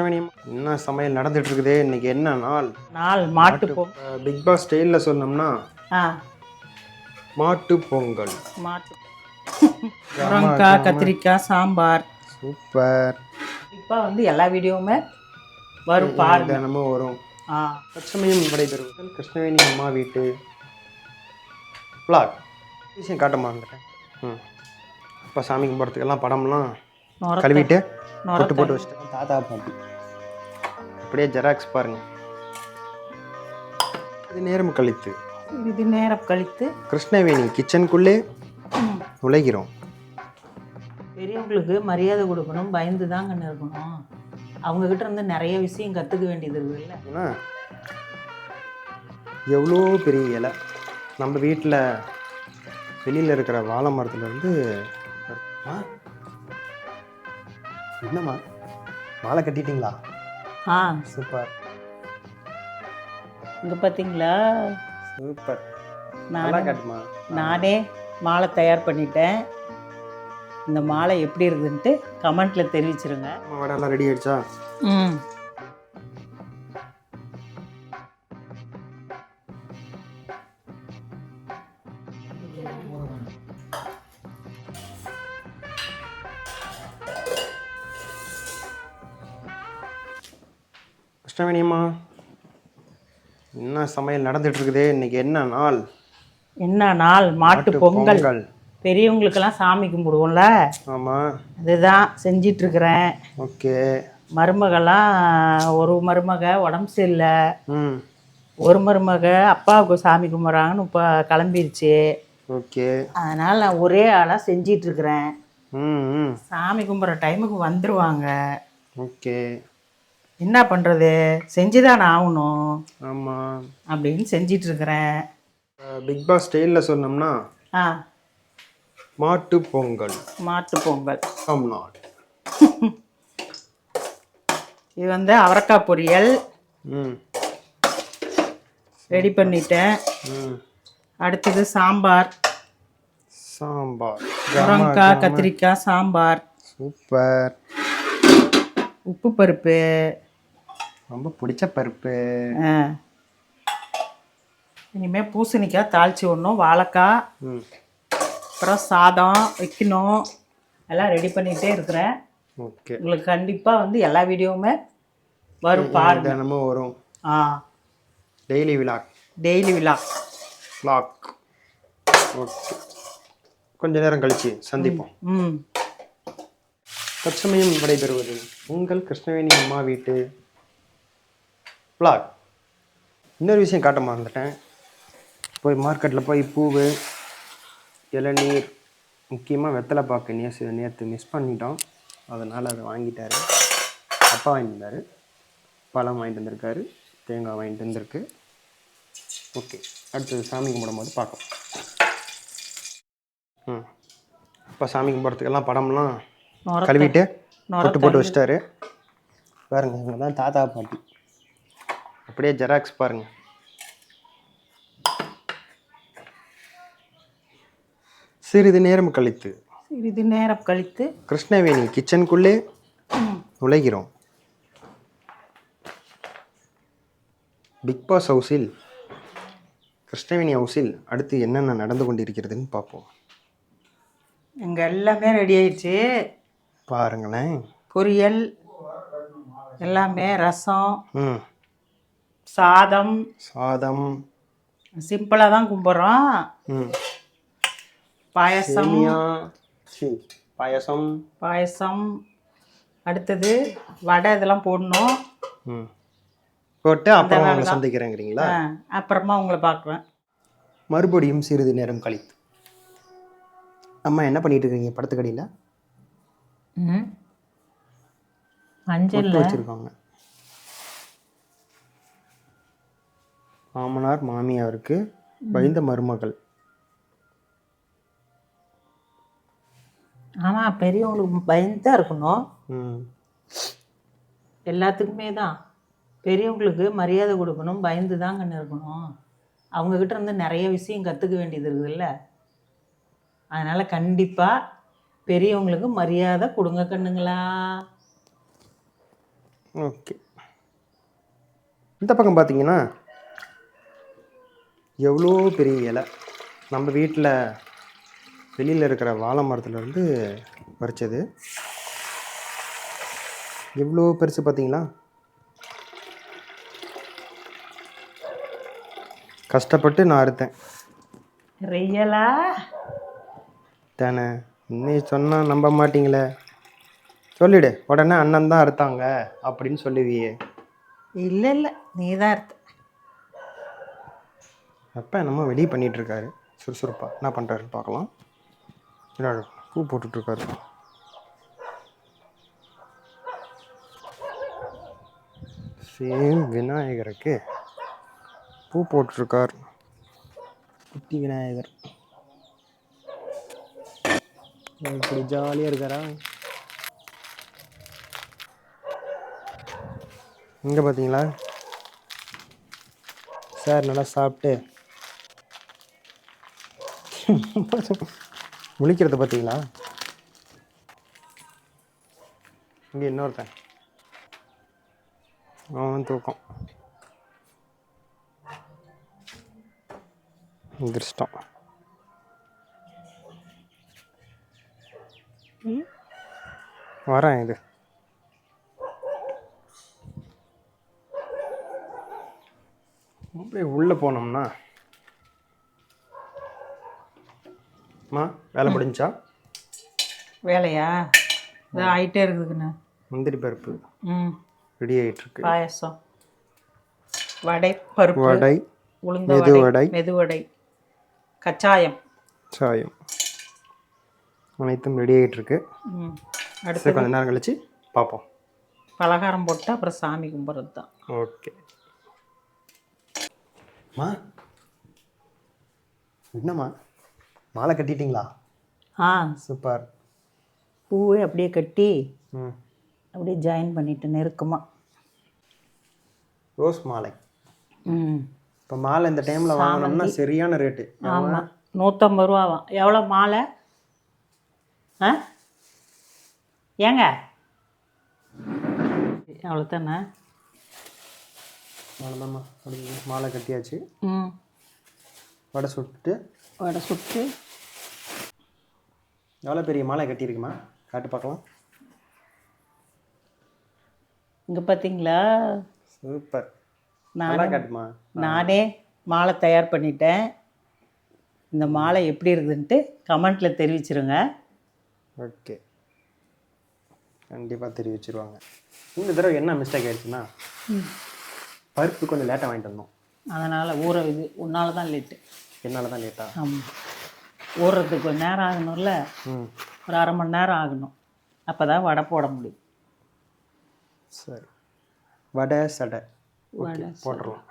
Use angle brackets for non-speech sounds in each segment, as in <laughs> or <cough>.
கிருஷ்ணவேணி என்ன சமையல் நடந்துட்டு இருக்குதே இன்னைக்கு என்ன நாள்? நாள் மாட்டு பொ பிக் பாஸ் ஸ்டைலில் சொன்னோம்னா? ஆ. மாட்டு பொங்கல். மாட்டு <laughs> முருங்கைக்காய் கத்திரிக்காய் சாம்பார். சூப்பர். இப்போ வந்து எல்லா வீடியோவுமே வரும் பாருங்க. தினமும் வரும். ஆ. பச்சைமையும் விடைபெறுவர்கள் கிருஷ்ணவேணி அம்மா வீட்டு vlog. விஷயம் காட்ட மாட்டேன் ம். இப்போ சாமி கும்பிட்றதுக்கெல்லாம் படம்லாம் கழுவிட்டு பொட்டு போட்டு வச்சுட்டு தாத்தா பாட்டி அப்படியே ஜெராக்ஸ் பாருங்க. இது நேரம் கழித்து. இது நேரம் கழித்து. கிருஷ்ணவேணி கிச்சனுக்குள்ளே நுழைகிறோம். பெரியவங்களுக்கு மரியாதை கொடுக்கணும் பயந்து தாங்க இருக்கணும் அவங்க கிட்ட இருந்து நிறைய விஷயம் கற்றுக்க வேண்டியது இருக்குல்ல ஏன்னா எவ்வளோ பெரிய இலை. நம்ம வீட்டில் வெளியில் இருக்கிற வாழை மரத்துலேருந்து என்னம்மா? மாலை கட்டிட்டீங்களா? ஆ. சூப்பர். இங்கே பார்த்தீங்களா சூப்பர். நான் நல்லா காட்டுமா நானே மாலை தயார் பண்ணிட்டேன். இந்த மாலை எப்படி இருக்குதுன்ட்டு கமெண்ட்டில் தெரிவிச்சிருங்க. அம்மா வடையெல்லாம் ரெடி ஆயிடுச்சா? ம். என்ன சமையல் நடந்துட்டு இருக்குதே இன்னைக்கு என்ன நாள்? என்ன நாள்? மாட்டு பொங்கல். பெரியவங்களுக்கெல்லாம் சாமி கும்பிடுவோம்ல. ஆமாம் அதுதான் செஞ்சிட்ருக்கிறேன். ஓகே. மருமகெல்லாம் ஒரு மருமக உடம்பு சரியில்லை. ம். ஒரு மருமக அப்பாவுக்கு சாமி கும்பிட்றாங்கன்னு இப்போ கிளம்பிருச்சு. ஓகே. அதனால் நான் ஒரே ஆளாக செஞ்சிட்ருக்கிறேன். ம் ம். சாமி கும்பிட்ற டைமுக்கு வந்துடுவாங்க ஓகே. என்ன பண்ணுறது செஞ்சுதான் ஆகணும். ஆமாம் அப்படின்னு செஞ்சிட்ருக்கிறேன். பிக் பாஸ் ஸ்டைலில் சொன்னோம்னா ஆ. மாட்டு பொங்கல். மாட்டு பொங்கல். தமிழ்நாடு இது வந்து அவரைக்காய் பொரியல். ம். ரெடி பண்ணிட்டேன். ம். அடுத்தது சாம்பார். சாம்பார். முருங்கைக்காய் கத்திரிக்காய் சாம்பார். சூப்பர். உப்பு பருப்பு. ரொம்ப பிடிச்ச பருப்பு. ஆ. இனிமே பூசணிக்காய் தாளிச்சு விடணும். வாழைக்காய் ம். அப்புறம் சாதம் வைக்கணும். எல்லாம் ரெடி பண்ணிகிட்டே இருக்கிறேன். ஓகே. உங்களுக்கு கண்டிப்பாக வந்து எல்லா வீடியோவுமே வரும் பாருங்க. தினமும் வரும். ஆ. டெய்லி விலாக் டெய்லி விழா vlog. ஓகே. கொஞ்ச நேரம் கழிச்சு சந்திப்போம். ம். தற்சமயம் விடைபெறுவது உங்கள் கிருஷ்ணவேணி அம்மா வீட்டு vlog. இன்னொரு விஷயம் காட்ட மறந்துட்டேன். போய் மார்க்கெட்டில் போய் பூவு இளநீர் முக்கியமாக வெத்தலை பாக்கு நேசு நேற்று மிஸ் பண்ணிட்டோம். அதனால் அதை வாங்கிட்டாரு. அப்பா வாங்கிட்டு வந்தார் பழம் வாங்கிட்டு வந்திருக்காரு. தேங்காய் வாங்கிட்டு வந்திருக்கு. ஓகே. அடுத்தது சாமி கும்பிடும்போது பார்க்கலாம். ம். இப்போ சாமி கும்பிட்றதுக்கெல்லாம் படம்லாம் கழுவிட்டு பொட்டு போட்டு வச்சிட்டாரு. பாருங்க இவங்க தான் தாத்தா பாட்டி. அப்படியே ஜெராக்ஸ் பாருங்க. சிறிது நேரம் கழித்து. சிறிது நேரம் கழித்து. கிருஷ்ணவேணி கிச்சனுக்குள்ளே நுழைகிறோம். பிக் பாஸ் ஹவுஸில் கிருஷ்ணவேணி ஹவுஸில் அடுத்து என்னென்ன நடந்து கொண்டிருக்கிறதுன்னு பார்ப்போம். இங்கே எல்லாமே ரெடி ஆயிடுச்சு. பாருங்களேன். பொரியல் எல்லாமே ரசம் ம். சாதம். சாதம். சிம்பிளாக தான் கும்பிட்றோம். ம். பாயசம். பாயசம். பாயசம். அடுத்தது வடை இதெல்லாம் போடணும். ம். போட்டு அப்புறம் சந்திக்கிறேங்கிறீங்களா? அப்புறமா உங்களை பார்க்குறேன். மறுபடியும் சிறிது நேரம் கழித்து. அம்மா என்ன பண்ணிட்டு இருக்கீங்க படத்துக்கடியில்? ம். மஞ்சள் வச்சுருக்காங்க. மாமனார் மாமியாருக்கு பயந்த மருமகள். ஆமாம் பெரியவங்களுக்கு பயந்து தான் இருக்கணும். ம். எல்லாத்துக்குமே தான். பெரியவங்களுக்கு மரியாதை கொடுக்கணும் பயந்து தான் கண்ணு இருக்கணும். அவங்கக்கிட்ட இருந்து நிறைய விஷயம் கற்றுக்க வேண்டியது இருக்குதுல்ல. அதனால் கண்டிப்பாக பெரியவங்களுக்கு மரியாதை கொடுங்க கண்ணுங்களா. ஓகே. இந்த பக்கம் பார்த்தீங்கன்னா எவ்வளோ பெரிய இலை? நம்ம வீட்டில் வெளியில் இருக்கிற வாழை மரத்துலேருந்து பறிச்சது. எவ்வளோ பெருசு பார்த்தீங்களா? கஷ்டப்பட்டு நான் அறுத்தேன். ரியலா? தானே? இன்னைக்கு சொன்னால் நம்ப மாட்டீங்களே. சொல்லிடு. உடனே அண்ணன் தான் அறுத்தாங்க அப்படின்னு சொல்லுவியே. இல்லை இல்லை. நீ தான் இருந்த அப்பா என்னமோ வெளியே பண்ணிட்டு இருக்காரு சுறுசுறுப்பா. என்ன பண்ணுறாருன்னு பார்க்கலாம். என்னடா, பூ போட்டுட்ருக்காரு சேம் விநாயகருக்கு பூ போட்டிருக்கார் குட்டி விநாயகர். இப்படி ஜாலியாக இருக்காரா? இங்கே பார்த்தீங்களா? சார் நல்லா சாப்பிட்டு முழிக்கிறத பார்த்தீங்களா? இங்கே இன்னொருத்தன். அவன் தூக்கம். எந்திரிச்சிட்டான். வரேன் இது அப்படியே உள்ளே போனோம்னா அம்மா வேலை முடிஞ்சா? வேலையா? இது ஆயிட்டே இருக்குதுண்ணா. முந்திரி பருப்பு ம். ரெடி ஆகிட்டுருக்கு பாயசம். வடை பருப்பு வடை உளுந்த மெது வடை. மெதுவடை கச்சாயம். சாயம் அனைத்தும் ரெடி ஆகிட்டுருக்கு ம். அடுத்து கொஞ்ச நேரம் கழிச்சு பார்ப்போம் பலகாரம் போட்டு அப்புறம் சாமி கும்பிட்றது தான். ஓகே. மா என்னம்மா? மாலை கட்டிட்டீங்களா? ஆ. சூப்பர். பூவை அப்படியே கட்டி ம். அப்படியே ஜாயின் பண்ணிட்டு நெருக்கமாக ரோஸ் மாலை. ம். இப்போ மாலை இந்த டைமில் வாங்கினோம்னா சரியான ரேட்டு ஆமாம் நூற்றம்பது ரூபாவாம் எவ்வளோ மாலை? ஆ? ஏங்க? அவ்வளோதானே? அவ்வளோதாம்மா. அப்படி மாலை கட்டியாச்சு. ம். வடை சுட்டு வடை சுட்டு. எவ்வளோ பெரிய மாலை கட்டியிருக்குமா? காட்டு பார்க்கலாம். இங்கே பார்த்தீங்களா சூப்பர். நான் காட்டுமா? நானே மாலை தயார் பண்ணிட்டேன். இந்த மாலை எப்படி இருக்குதுன்ட்டு கமெண்ட்டில் தெரிவிச்சிருங்க. ஓகே. கண்டிப்பாக தெரிவிச்சிருவாங்க. இந்த தடவை என்ன மிஸ்டேக் ஆயிடுச்சுன்னா பருப்பு கொஞ்சம் லேட்டாக வாங்கிட்டு வந்தோம். அதனால் ஊற இது உன்னால தான் லேட்டு என்னால் தான் லேட்டாக ஆமாம் ஊறுறதுக்கு கொஞ்சம் நேரம் ஆகணும்ல? ம். ஒரு அரை மணி நேரம் ஆகணும். அப்போ தான் வடை போட முடியும். சரி. வடை சடை. ஓகே வடை, போட்டுடலாம்.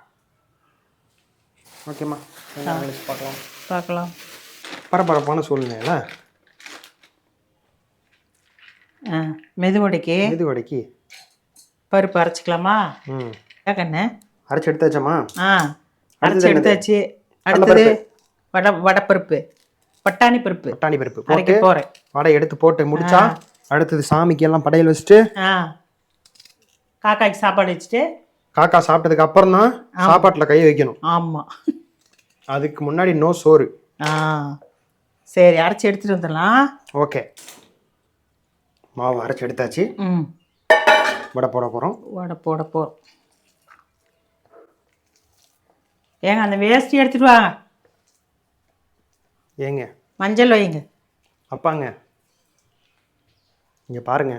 ஓகேம்மா. கழிச்சு பார்க்கலாம். பார்க்கலாம். பரபரப்பான சூழ்நிலையில? ஆ மெதுவடைக்கு? இது வடைக்கு பருப்பு அரைச்சிக்கலாமா? ம். கண்ணு அரைச்சி எடுத்தாச்சாம்மா? ஆ. அரைச்சி எடுத்தாச்சு. அடுத்தது வடை வடைப்பருப்பு பட்டாணி பருப்பு. பட்டாணி பருப்பு போட்டு போகிறேன் வடை எடுத்து போட்டு முடிச்சா அடுத்தது சாமிக்கு எல்லாம் படையல் வச்சுட்டு காக்காய்க்கு சாப்பாடு வச்சுட்டு. காக்கா சாப்பிட்டதுக்கு அப்புறம் தான் சாப்பாட்டில் கை வைக்கணும். ஆமாம் அதுக்கு முன்னாடி நோ சோறு. ஆ. சரி அரைச்சி எடுத்துகிட்டு வந்துடலாம். ஓகே. மாவு அரைச்சி எடுத்தாச்சு. ம். வடை போட போகிறோம் வடை போட போகிறோம் ஏங்க அந்த வேஷ்டி எடுத்துட்டு வாங்க. ஏங்க? மஞ்சள் வைங்க அப்பாங்க. இங்கே பாருங்க.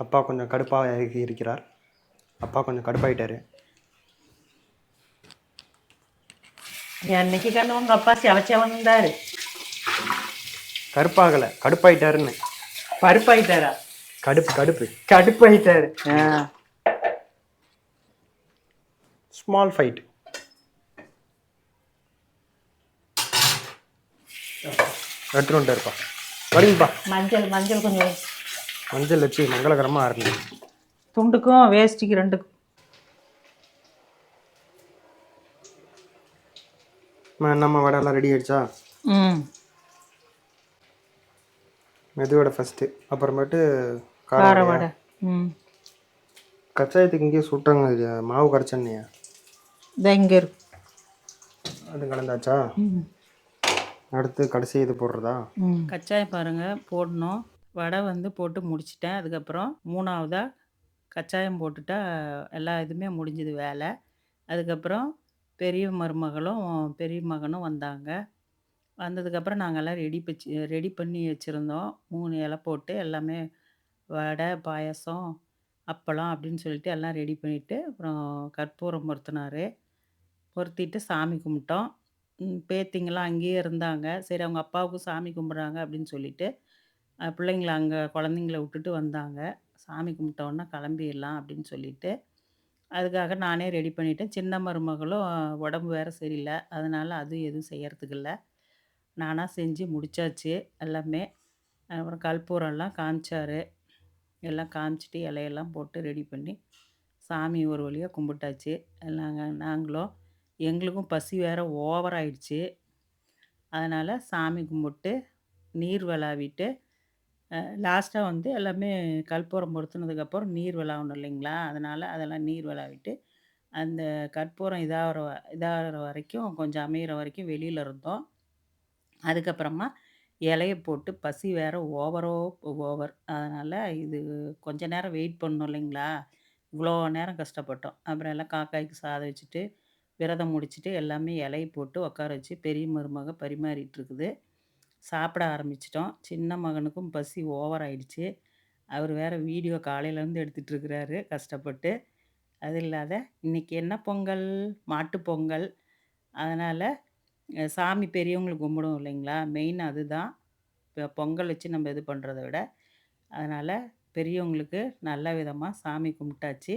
அப்பா கொஞ்சம் கடுப்பாக இருக்கிறார். அப்பா கொஞ்சம் கடுப்பாயிட்டாரு. என்னைக்கு கண்ணு உங்கள் அப்பா செவச்சே வந்தார்? கடுப்பாகலை கடுப்பாயிட்டாருன்னு. பருப்பாயிட்டாரா கடுப்பு கடுப்பு. கடுப்பாயிட்டாரு. ஸ்மால் ஃபைட் எடுத்துட்டு வந்துட்டாருப்பா வரீங்கப்பா. மஞ்சள் மஞ்சள் கொஞ்சம். மஞ்சள் வச்சு மங்களகரமாக ஆரணும் துண்டுக்கும் வேஷ்டிக்கு ரெண்டுக்கும். நம்ம வடையெல்லாம் ரெடி ஆயிடுச்சா? ம். மெதுவடை ஃபஸ்ட்டு அப்புறமேட்டு கார வடை. ம். கச்சாயத்துக்கு இங்கேயே சுட்டாங்க மாவு கரைச்சன்னையா இதை இங்கே இருக்கு. அது கலந்தாச்சா? ம். அடுத்து கடைசி இது போடுறதா? ம். கச்சாயம் பாருங்கள் போடணும். வடை வந்து போட்டு முடிச்சிட்டேன். அதுக்கப்புறம் மூணாவதாக கச்சாயம் போட்டுட்டா எல்லா இதுவுமே முடிஞ்சுது வேலை. அதுக்கப்புறம் பெரிய மருமகளும் பெரிய மகனும் வந்தாங்க. வந்ததுக்கப்புறம் நாங்கள்லாம் ரெடி வச்சு ரெடி பண்ணி வச்சுருந்தோம். மூணு இலை போட்டு எல்லாமே வடை பாயாசம் அப்பளம் அப்படின்னு சொல்லிட்டு எல்லாம் ரெடி பண்ணிவிட்டு அப்புறம் கற்பூரம் பொருத்தினாரு பொருத்திட்டு சாமி கும்பிட்டோம். ம், பேத்திங்கெல்லாம் அங்கேயே இருந்தாங்க. சரி அவங்க அப்பாவுக்கும் சாமி கும்பிட்றாங்க அப்படின்னு சொல்லிட்டு அஹ், பிள்ளைங்கள அங்கே குழந்தைங்கள விட்டுட்டு வந்தாங்க. சாமி கும்பிட்டோன்னா கிளம்பிடலாம் அப்படின்னு சொல்லிட்டு அதுக்காக நானே ரெடி பண்ணிட்டேன். சின்ன மருமகளும் உடம்பு வேறு சரியில்லை. அதனால் அதுவும் எதுவும் செய்யறதுக்கு இல்லை நானாக செஞ்சு முடிச்சாச்சு எல்லாமே. அப்புறம் கற்பூரம்லாம் காமிச்சாரு. எல்லாம் காமிச்சிட்டு இலையெல்லாம் போட்டு ரெடி பண்ணி சாமி ஒரு வழியாக கும்பிட்டாச்சு. எல்லாங்க நாங்களும் எங்களுக்கும் பசி வேறு ஓவராயிடுச்சு அதனால் சாமி கும்பிட்டு நீர் விளாவிட்டு லாஸ்ட்டாக வந்து எல்லாமே கற்பூரம் பொருத்தினதுக்கப்புறம் நீர் விளாகணும் இல்லைங்களா? அதனால் அதெல்லாம் நீர் விளாவிட்டு அந்த கற்பூரம் இதாகிற இதாகிற வரைக்கும் கொஞ்சம் அமையிற வரைக்கும் வெளியில் இருந்தோம். அதுக்கப்புறமா இலைய போட்டு பசி வேற ஓவரோ ஓவர். அதனால் இது கொஞ்ச நேரம் வெயிட் பண்ணோம் இல்லைங்களா? இவ்வளோ நேரம் கஷ்டப்பட்டோம். அப்புறம் எல்லாம் காக்காய்க்கு சாதம் வச்சுட்டு விரதம் முடிச்சுட்டு எல்லாமே இலையை போட்டு உட்கார வச்சு பெரிய மருமக பரிமாறிட்டு இருக்குது சாப்பிட ஆரம்பிச்சிட்டோம். சின்ன மகனுக்கும் பசி ஓவர் ஆயிடுச்சு. அவர் வேற வீடியோ காலையிலேருந்து எடுத்துட்டு இருக்கிறாரு கஷ்டப்பட்டு. அது இல்லாத இன்னைக்கு என்ன பொங்கல்? மாட்டு பொங்கல். அதனால் சாமி பெரியவங்களுக்கு கும்பிடும் இல்லைங்களா? மெயின் அதுதான். இப்போ பொங்கல் வச்சு நம்ம இது பண்ணுறத விட. அதனால் பெரியவங்களுக்கு நல்ல விதமாக சாமி கும்பிட்டாச்சு.